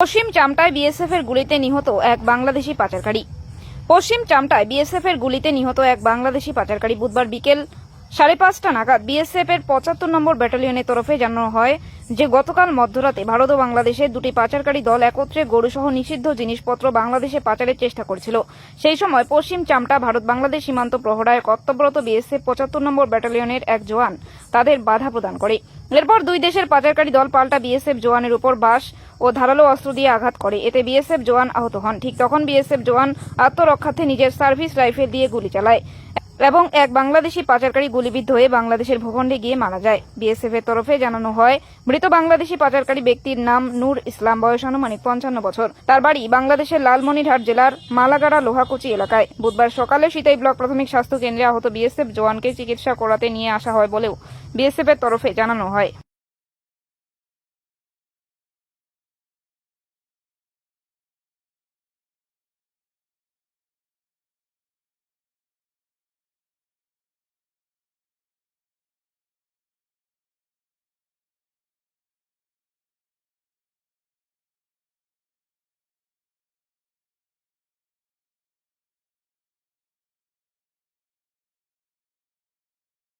পশ্চিম চামটায় BSF এর গুলিতে নিহত এক বাংলাদেশি পাচারকারী। পশ্চিম চামটায় বিএসএফ এর গুলিতে নিহত এক বাংলাদেশি পাচারকারী বুধবার বিকেল সাড়ে পাঁচটা নাগাদ বিএসএফ এর পঁচাত্তর নম্বর ব্যাটালিয়নের তরফে জানানো হয় যে, গতকাল মধ্যরাতে ভারত ও বাংলাদেশের দুটি পাচারকারী দল একত্রে গরুসহ নিষিদ্ধ জিনিসপত্র বাংলাদেশে পাচারের চেষ্টা করছিল। সেই সময় পশ্চিম চামটা ভারত বাংলাদেশ সীমান্ত প্রহরায় কর্তব্যরত বিএসএফ পঁচাত্তর নম্বর ব্যাটালিয়নের এক জওয়ান তাদের বাধা প্রদান করে। এরপর দুই দেশের পাচারকারী দল পাল্টা বিএসএফ জওয়ানের উপর বাস ও ধারালো অস্ত্র দিয়ে আঘাত করে। এতে বিএসএফ জওয়ান আহত হন। ঠিক তখন বিএসএফ জওয়ান আত্মরক্ষার্থে নিজের সার্ভিস রাইফেল দিয়ে গুলি চালায়। এবং এক বাংলাদেশি পাচারকারী গুলিবিদ্ধ হয়ে বাংলাদেশের ভূখণ্ডে গিয়ে মারা যায়। বিএসএফ এর তরফে জানানো হয়, মৃত বাংলাদেশি পাচারকারী ব্যক্তির নাম নূর ইসলাম, বয়স আনুমানিক পঞ্চান্ন বছর। তার বাড়ি বাংলাদেশের লালমনিরহাট জেলার মালাগাড়া লোহাকুচি এলাকায়। বুধবার সকালে সিতাই ব্লক প্রাথমিক স্বাস্থ্য কেন্দ্রে আহত বিএসএফ জওয়ানকে চিকিৎসা করাতে নিয়ে আসা হয় বলেও বিএসএফ এর তরফে জানানো হয়।